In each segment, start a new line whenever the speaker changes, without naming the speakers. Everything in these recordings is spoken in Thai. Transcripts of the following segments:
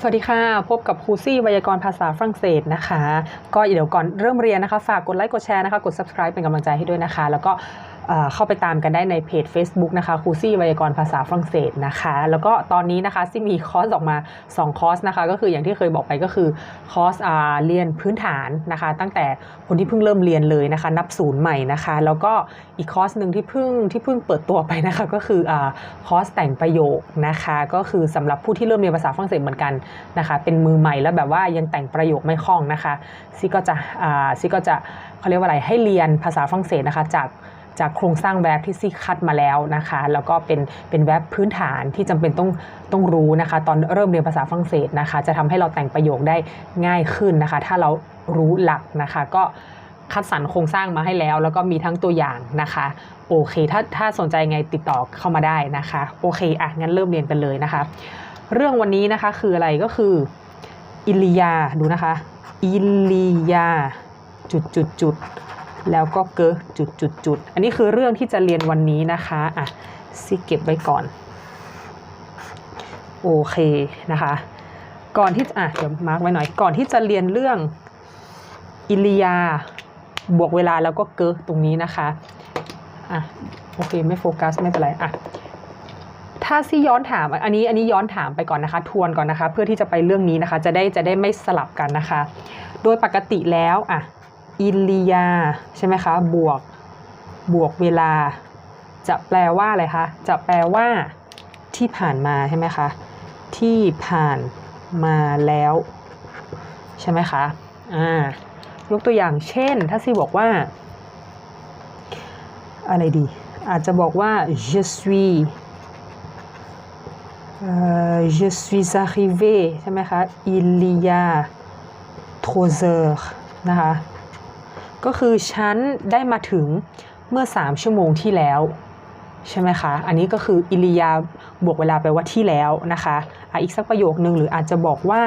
สวัสดีค่ะ พบกับครูซี่ไวยากรณ์ภาษาฝรั่งเศสนะคะ ก็เดี๋ยวก่อนเริ่มเรียนนะคะ ฝากกดไลค์กดแชร์นะคะ กด subscribe เป็นกำลังใจให้ด้วยนะคะ แล้วก็ เข้าไปตามกันได้ในเพจ Facebook นะคะครูซี่ไวยากรณ์ภาษาฝรั่งเศสนะคะ แล้วก็ตอนนี้นะคะซี่มีคอร์สออกมา 2 คอร์สนะคะ ก็คืออย่างที่เคยบอกไปก็คือคอร์สเรียนพื้นฐานนะคะ ตั้งแต่คนที่เพิ่งเริ่มเรียนเลยนะคะ นับศูนย์ใหม่นะคะ แล้วก็อีกคอร์สหนึ่งที่เพิ่งที่เพิ่งเปิดตัวไปนะคะ ก็คืออคอร์สแต่งประโยคนะคะ ก็คือสำหรับผู้ที่เริ่มเรียนภาษาฝรั่งเศสเหมือนกันนะคะ เป็นมือใหม่แล้วแบบว่ายังแต่งประโยคไม่คล่องนะคะซี่ก็จะซี่ก็จะเขาเรียกว่าอะไรให้เรียนภาษาฝรั่งเศสนะคะจาก จากโครงสร้างแวบที่ซี่คัดมาแล้วนะคะ แล้วก็เป็นเป็นแวบพื้นฐานที่จำเป็นต้องต้องรู้นะคะ ตอนเริ่มเรียนภาษาฝรั่งเศสนะคะ จะทำให้เราแต่งประโยคได้ง่ายขึ้นนะคะ ถ้าเรารู้หลักนะคะ ก็คัดสรรโครงสร้างมาให้แล้ว แล้วก็มีทั้งตัวอย่างนะคะโอเค ถ้าถ้าสนใจไงติดต่อเข้ามาได้นะคะโอเคอะงั้นเริ่มเรียนกันเลยนะคะ เรื่องวันนี้นะคะคืออะไรก็คืออิลิยาดูนะคะอิลิยาจุดจุดจุด แล้วก็เกอจุดจุดจุดอันนี้คือเรื่องที่จะเรียนวันนี้นะคะอะซิเก็บไว้ก่อน โอเคนะคะ ก่อนที่อะเดี๋ยวมาร์กไว้หน่อยก่อนที่จะเรียนเรื่องอิลิยาบวกเวลาแล้วก็เกอตรงนี้นะคะอะโอเคไม่โฟกัสไม่เป็นไรอะถ้าซี่ย้อนถามอันนี้อันนี้ย้อนถามไปก่อนนะคะ ทวนก่อนนะคะ เพื่อที่จะไปเรื่องนี้นะคะ จะได้จะได้ไม่สลับกันนะคะ โดยปกติแล้วอะ อิลิยาใช่ไหมคะ บวก บวกเวลา จะแปลว่าอะไรคะ จะแปลว่าที่ผ่านมาใช่ไหมคะ ที่ผ่านมาแล้ว ใช่ไหมคะ อ่า ยกตัวอย่างเช่น ถ้าซีบอกว่า อะไรดี อาจจะบอกว่า je suis เอ่อ je suis arrivé ใช่ไหมคะ il y a trois heures นะคะ ก็คือฉันได้มาถึงเมื่อ 3 ชั่วโมงที่แล้ว ใช่ไหมคะ อันนี้ก็คืออิลิยาบวกเวลาไปว่าที่แล้วนะคะอะอีกสักประโยคนึงหรืออาจจะบอกว่า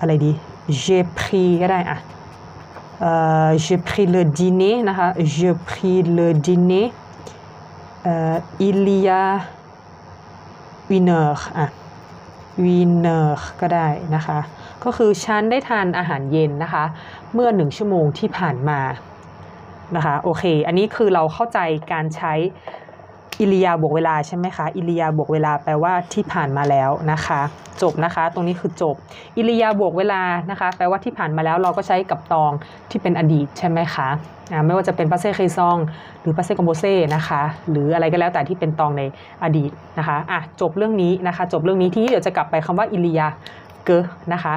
อะไรดี j'ai pris ก็ได้อะ j'ai pris le dîner นะคะ j'ai pris le dîner euh, il y a une heure อะ une heure ก็ได้นะคะ ก็คือฉันได้ทานอาหารเย็นนะคะ เมื่อหนึ่งชั่วโมงที่ผ่านมานะคะโอเค อันนี้คือเราเข้าใจการใช้อิริยาบวกเวลาใช่ไหมคะอิริยาบวกเวลาแปลว่าที่ผ่านมาแล้วนะคะ จบนะคะ ตรงนี้คือจบอิริยาบวกเวลานะคะ แปลว่าที่ผ่านมาแล้วเราก็ใช้กับตองที่เป็นอดีตใช่ไหมคะไม่ว่าจะเป็นปาเซ่เคซอง หรือปาเซ่กอมโบเซ่นะคะ หรืออะไรก็แล้วแต่ที่เป็นตองในอดีตนะคะอะจบเรื่องนี้นะคะ จบเรื่องนี้ทีนี้เดี๋ยวจะกลับไปคำว่าอิริยา เกอนะคะ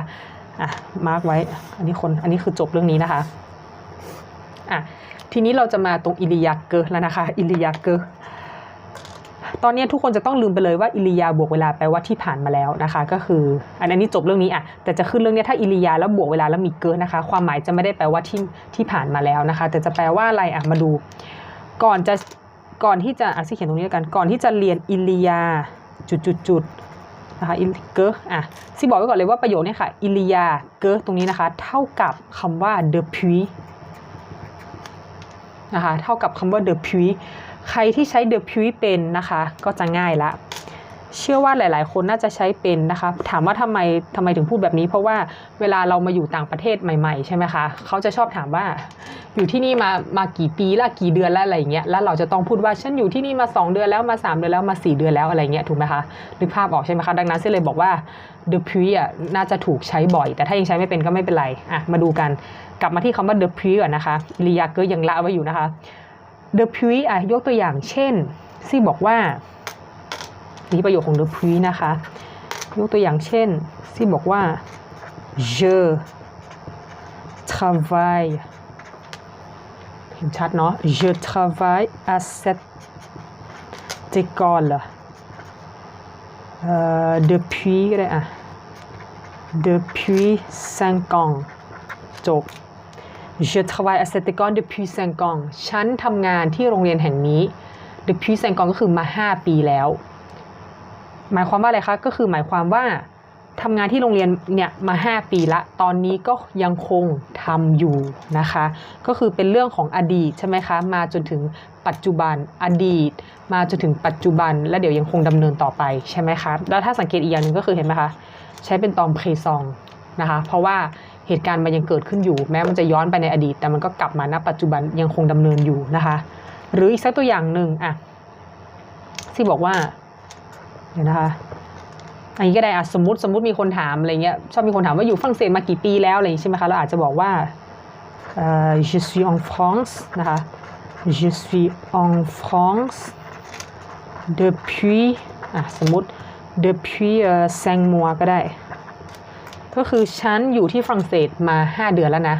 อะมาร์กไว้ อันนี้คนอันนี้คือจบเรื่องนี้นะคะอะทีนี้เราจะมาตรงอิริยาเกอแล้วนะคะ อิริยาเกอตอนนี้ทุกคนจะต้องลืมไปเลยว่าอิริยาบวกเวลาแปลว่าที่ผ่านมาแล้วนะคะ ก็คืออันนี้จบเรื่องนี้อะแต่จะขึ้นเรื่องนี้ถ้าอิริยาแล้วบวกเวลาแล้วมีเกินนะคะ ความหมายจะไม่ได้แปลว่าที่ที่ผ่านมาแล้วนะคะ แต่จะแปลว่าอะไรอะมาดู ก่อนจะก่อนที่จะอะสิเขียนตรงนี้แล้วกันก่อนที่จะเรียนอิริยาจุดจุดจุด นะคะอิเกออะซีบอกไว้ก่อนเลยว่าประโยคนี้ค่ะอิลิยาเกอตรงนี้นะคะ เท่ากับคำว่า depuis นะคะเท่ากับคำว่า depuis ใครที่ใช้ depuis เป็นนะคะ ก็จะง่ายละ เชื่อว่าหลาย ๆ คนน่าจะใช้เป็นนะคะ ถามว่าทำไมทำไมถึงพูดแบบนี้ เพราะว่าเวลาเรามาอยู่ต่างประเทศใหม่ ๆ ใช่ไหมคะ เขาจะชอบถามว่า อยู่ที่นี่มามากี่ปีละกี่เดือนล้วอะไรอย่างเงี้ย แล้วเราจะต้องพูดว่าฉันอยู่ที่นี่มา 2 เดือนแล้วมา 3 เดือนแล้วมา 4 เดือนแล้วอะไรเงี้ยถูกไหมคะนึกภาพออกใช่ไหมคะ ดังนั้นเซเลยบอกว่า depuis อะน่าจะถูกใช้บ่อย แต่ถ้ายังใช้ไม่เป็นก็ไม่เป็นไรอะมาดูกันกลับมาที่คำว่า depuis ก่อนนะคะลียาเกอร์ยังละไว้อยู่นะคะ depuis อะยกตัวอย่างเช่นซี่บอกว่า นี่ประโยคของ depuis นะคะ ยกตัวอย่างเช่นซี่บอกว่า je travaille เห็นชัดเนาะ je travaille à cette école euh, depuis ก็ได้อะ depuis 5 ans จบ Je travaille à cette école depuis 5 ans ฉันทำงานที่โรงเรียนแห่งนี้ depuis 5 ans ก็คือมา 5 ปีแล้ว หมายความว่าอะไรคะ ก็คือหมายความว่าทำงานที่โรงเรียนเนี่ยมา 5 ปีละ ตอนนี้ก็ยังคงทำอยู่นะคะ ก็คือเป็นเรื่องของอดีตใช่ไหมคะ มาจนถึงปัจจุบัน อดีต มาจนถึงปัจจุบัน และเดี๋ยวยังคงดำเนินต่อไปใช่ไหมคะ แล้วถ้าสังเกตอีกอย่างหนึ่งก็คือเห็นไหมคะ ใช้เป็นตอนเพซองนะคะ เพราะว่าเหตุการณ์มันยังเกิดขึ้นอยู่ แม้มันจะย้อนไปในอดีต แต่มันก็กลับมาณปัจจุบันยังคงดำเนินอยู่นะคะ หรืออีกสักตัวอย่างหนึ่งอะที่บอกว่า เดี๋ยนะคะอันนี้ก็ได้อะสมมติสมมติมีคนถามอะไรเงี้ยชอบมีคนถามว่าอยู่ฝรั่งเศสมากี่ปีแล้วอะไรอย่างงี้ใช่ไหมคะเราอาจจะบอกว่าเอ่อ je suis en France นะคะ je suis en France depuis อะสมมติ depuis เอ่อ cinq mois ก็ได้ ก็คือฉันอยู่ที่ฝรั่งเศสมา 5 เดือนแล้วนะ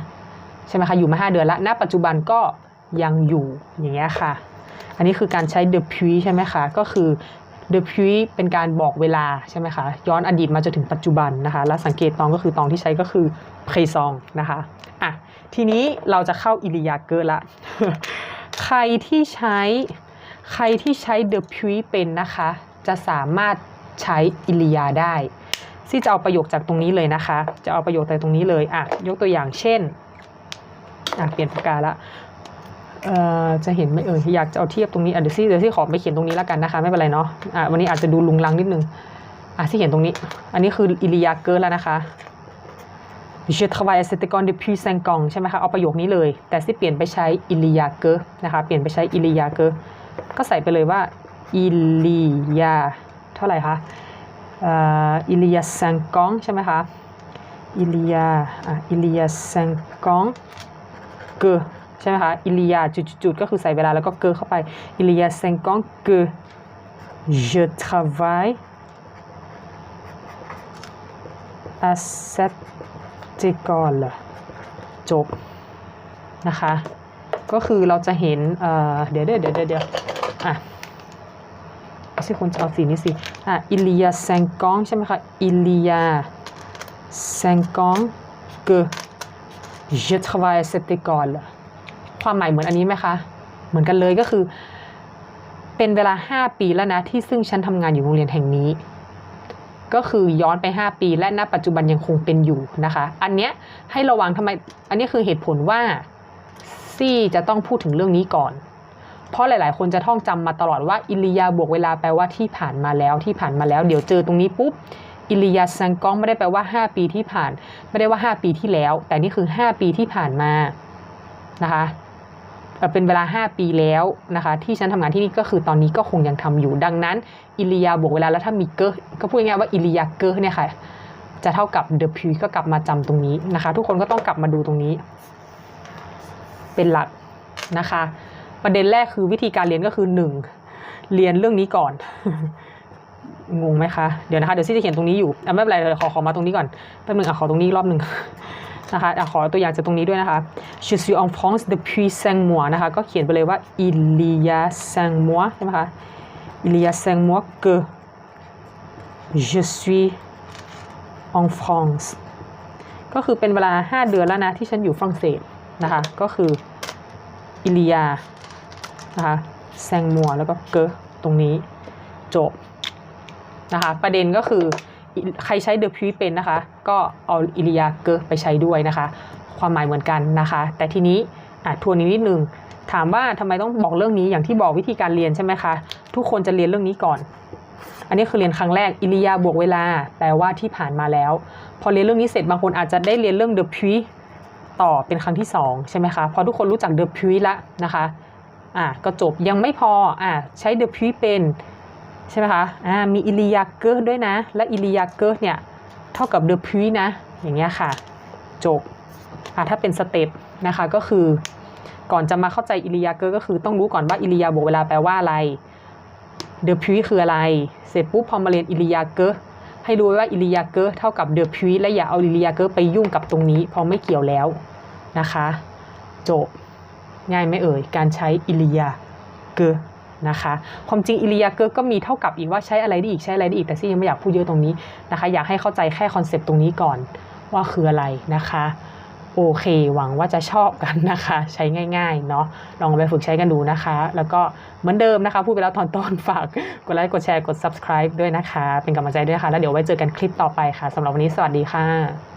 ใช่ไหมคะอยู่มา 5 เดือนแล้วณปัจจุบันก็ยังอยู่อย่างเงี้ยค่ะ อันนี้คือการใช้ depuis ใช่ไหมคะก็คือ depuis เป็นการบอกเวลาใช่ไหมคะ ย้อนอดีตมาจนถึงปัจจุบันนะคะ และสังเกตตองก็คือตองที่ใช้ก็คือ présent นะคะ อะ ทีนี้เราจะเข้าอิริยาเกละ ใครที่ใช้ใครที่ใช้ depuis เป็นนะคะ จะสามารถใช้อิริยาได้ซี่จะเอาประโยคจากตรงนี้เลยนะคะ จะเอาประโยคจากตรงนี้เลย อะ ยกตัวอย่างเช่น อะ เปลี่ยนปากกาละ จะเห็นไหมเอ่ยอยากจะเอาเทียบตรงนี้เดี๋ยวซี่เดี๋ยวซี่ขอไปเขียนตรงนี้แล้วกันนะคะไม่เป็นไรเนาะะวันนี้อาจจะดูลุงลังนิดนึงอะซี่เขียนตรงนี้ อันนี้คืออิริยาเกอร์แล้วนะคะ Je travaille à cette école depuis 5 ans ใช่ไหมคะเอาประโยคนี้เลย แต่ซี่เปลี่ยนไปใช้อิริยาเกอร์นะคะเปลี่ยนไปใช้อิริยาเกอร์ก็ใส่ไปเลยว่าอิริยาเท่าไหร่คะอิลิยาแซงกองใช่ไหมคะอิลิยาอะอิลิยาแซงกองเกอ ใช่ไหมคะอิลิยาจุดๆก็คือใส่เวลาแล้วก็เกอเข้าไปอิลิยาซังกองเก je travaille à cette école จบนะคะ ก็คือเราจะเห็นเอ่อเดี๋ยวเดี๋ยวเดี๋ยวเดี๋ยวอะไม่ใช่คนจะเอาสีนี้สิ อะอิลียาแซงกองใช่ไหมคะอิลียาแซงกองเก je travaille à cette école ความหมายเหมือนอันนี้ไหมคะ เหมือนกันเลยก็คือ เป็นเวลา 5 ปีแล้วนะที่ซึ่งฉันทำงานอยู่โรงเรียนแห่งนี้ ก็คือย้อนไป 5 ปีและณปัจจุบันยังคงเป็นอยู่นะคะ อันเนี้ยให้ระวังทำไม อันนี้คือเหตุผลว่าซี่จะต้องพูดถึงเรื่องนี้ก่อน เพราะหลาย ๆ คนจะท่องจำมาตลอดว่าอิริยาบวกเวลาแปลว่าที่ผ่านมาแล้วที่ผ่านมาแล้ว เดี๋ยวเจอตรงนี้ปุ๊บอิริยาซังกองไม่ได้แปลว่า 5 ปีที่ผ่าน ไม่ได้ว่า 5 ปีที่แล้ว แต่นี่คือ 5 ปีที่ผ่านมานะคะ เอ่อเป็นเวลา 5 ปีแล้วนะคะ ที่ฉันทำงานที่นี่ก็คือตอนนี้ก็คงยังทำอยู่ดังนั้นอิริยาบวกเวลาแล้วถ้ามีเกอร์ก็พูดง่ายๆว่าอิริยาเกอร์เนี่ยค่ะจะเท่ากับ the p ก็กลับมาจำตรงนี้นะคะ ทุกคนก็ต้องกลับมาดูตรงนี้ เป็นหลักนะคะ ประเด็นแรกคือวิธีการเรียนก็คือ 1. เรียนเรื่องนี้ก่อนงงไหมคะ เดี๋ยวนะคะ เดี๋ยวซี่จะเขียนตรงนี้อยู่อะไม่เป็นไรเดี๋ยวขอขอมาตรงนี้ก่อนแป๊บนึงอะขอตรงนี้รอบหนึ่ง นะคะอะขอตัวอย่างจากตรงนี้ด้วยนะคะ Je suis en France depuis cinq mois นะคะ ก็เขียนไปเลยว่า il y a cinq mois ใช่ไหมคะ il y a cinq mois que je suis en France ก็คือเป็นเวลา 5 เดือนแล้วนะ ที่ฉันอยู่ฝรั่งเศสนะคะ ก็คืออิลิยานะคะแซงมัวแล้วก็เกอตรงนี้จบนะคะ ประเด็นก็คือ ใครใช้เดอะพีเป็นนะคะ ก็เอาอิลิยาเกอไปใช้ด้วยนะคะ ความหมายเหมือนกันนะคะ แต่ทีนี้อะทวนนิดนึงถามว่าทำไมต้องบอกเรื่องนี้อย่างที่บอกวิธีการเรียนใช่ไหมคะ ทุกคนจะเรียนเรื่องนี้ก่อน อันนี้คือเรียนครั้งแรกอิริยาบวกเวลา แปลว่าที่ผ่านมาแล้ว พอเรียนเรื่องนี้เสร็จบางคนอาจจะได้เรียนเรื่อง the puis ต่อเป็นครั้งที่ 2 ใช่ไหมคะ พอทุกคนรู้จัก the puis ละนะคะอะก็จบยังไม่พออะใช้ the puis เป็น ใช่ไหมคะอ่ามีอิริยาเกอร์ด้วยนะ และอิริยาเกอร์เนี่ยเท่ากับ the puis นะ อย่างเงี้ยค่ะ จบอะถ้าเป็นสเต็ปนะคะก็คือก่อนจะมาเข้าใจอิริยาเกอร์ก็คือต้องรู้ก่อนว่าอิริยาบวกเวลาแปลว่าอะไรเดอะพิคืออะไร เสร็จปุ๊บพอมาเรียนอิริยาเกอร์ให้รู้ไว้ว่าอิริยาเกอร์เท่ากับเดอะพิและอย่าเอาอิริยาเกอร์ไปยุ่งกับตรงนี้เพราะไม่เกี่ยวแล้วนะคะ จบง่ายไหมเอ่ยการใช้อิริยาเกอร์ นะคะความจริงอิริยาเกอร์ก็มีเท่ากับอีกว่าใช้อะไรได้อีกใช้อะไรได้อีกแต่ซี่ยังไม่อยากพูดเยอะตรงนี้นะคะอยากให้เข้าใจแค่คอนเซปต์ตรงนี้ก่อนว่าคืออะไรนะคะโอเคหวังว่าจะชอบกันนะคะ ใช้ง่าย ๆ เนาะลองไปฝึกใช้กันดูนะคะ แล้วก็เหมือนเดิมนะคะ พูดไปแล้วตอนต้นฝากกดไลค์กดแชร์กด subscribe ด้วยนะคะ เป็นกำลังใจด้วยค่ะ แล้วเดี๋ยวไว้เจอกันคลิปต่อไปค่ะสำหรับวันนี้สวัสดีค่ะ